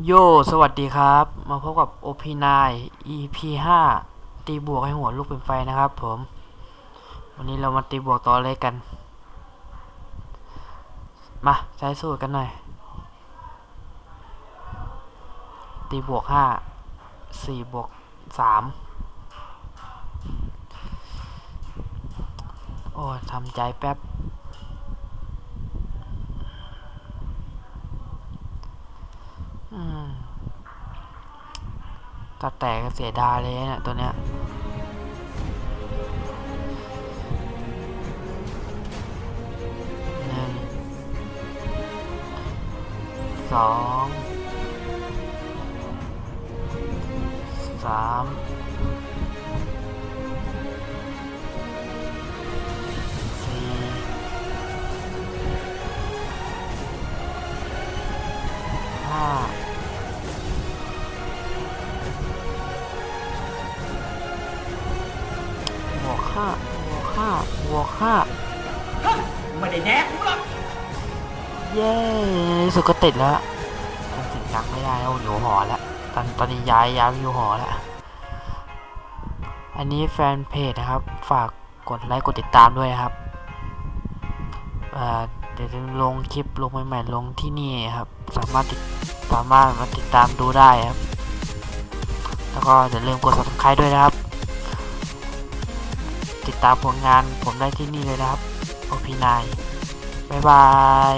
โย สวัสดีครับ มาพบกับ OP9 EP 5ตีบวกให้หัวลูกเป็นไฟนะครับผม วันนี้เรามาตีบวกต่อเลยกัน มาใช้สูตรกันหน่อย ตีบวกห้าสี่บวกสามโอ้ทำใจแป๊บ ตัดแตกก็เสียดายเลยเนี่ยตัวเนี้ยหนึ่งสองสาม บวกห้าบวกห้าบวกห้าไม่ได้แดกกูหรอกเย้ในที่สุดก็ติดแล้วทำเสียงดังไม่ได้แล้วอยู่หอแล้วตอนตอนนี้ย้ายย้ายไปอยู่หอแล้วอันนี้แฟนเพจนะครับ ฝากกดไลค์กดติดตามด้วยนะครับเอ่อเดี๋ยวจะลงคลิปลงใหม่ๆลงที่นี่ครับ สามารถติดสามารถมาติดตามดูได้ครับ แล้วก็อย่าลืมกด subscribe ด้วยนะครับ ติดตามผลงานผมได้ที่นี่เลยนะครับ OP9 บ๊ายบาย